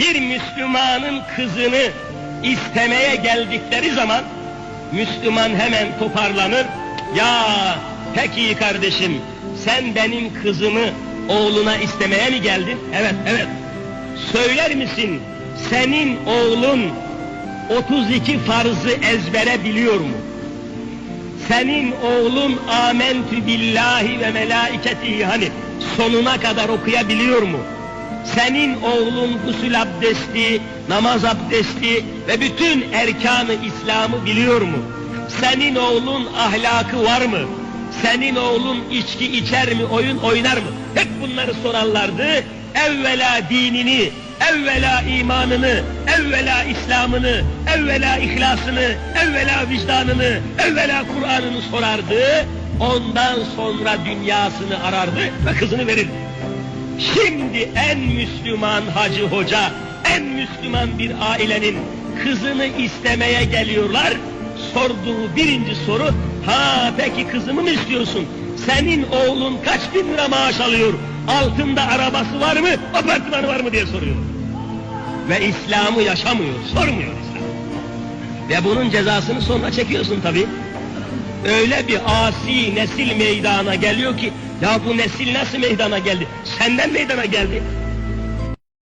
bir Müslümanın kızını istemeye geldikleri zaman Müslüman hemen toparlanır. Ya peki kardeşim sen benim kızımı oğluna istemeye mi geldin? Evet evet. Söyler misin senin oğlun 32 farzı ezbere biliyor mu? Senin oğlun amentü billahi ve melaiketihi hani sonuna kadar okuyabiliyor mu? Senin oğlun gusül abdesti, namaz abdesti ve bütün erkanı İslam'ı biliyor mu? Senin oğlun ahlakı var mı? Senin oğlun içki içer mi, oyun oynar mı? Hep bunları sorarlardı. Evvela dinini, evvela imanını, evvela İslam'ını, evvela ihlasını, evvela vicdanını, evvela Kur'an'ını sorardı. Ondan sonra dünyasını arardı ve kızını verirdi. Şimdi en Müslüman hacı hoca, en Müslüman bir ailenin kızını istemeye geliyorlar. Sorduğu birinci soru, ha peki kızımı mı istiyorsun? Senin oğlun kaç bin lira maaş alıyor? Altında arabası var mı, apartmanı var mı diye soruyor. Ve İslam'ı yaşamıyor, sormuyor İslam. Ve bunun cezasını sonra çekiyorsun tabii. Öyle bir asi nesil meydana geliyor ki, ya bu nesil nasıl meydana geldi? Senden meydana geldi.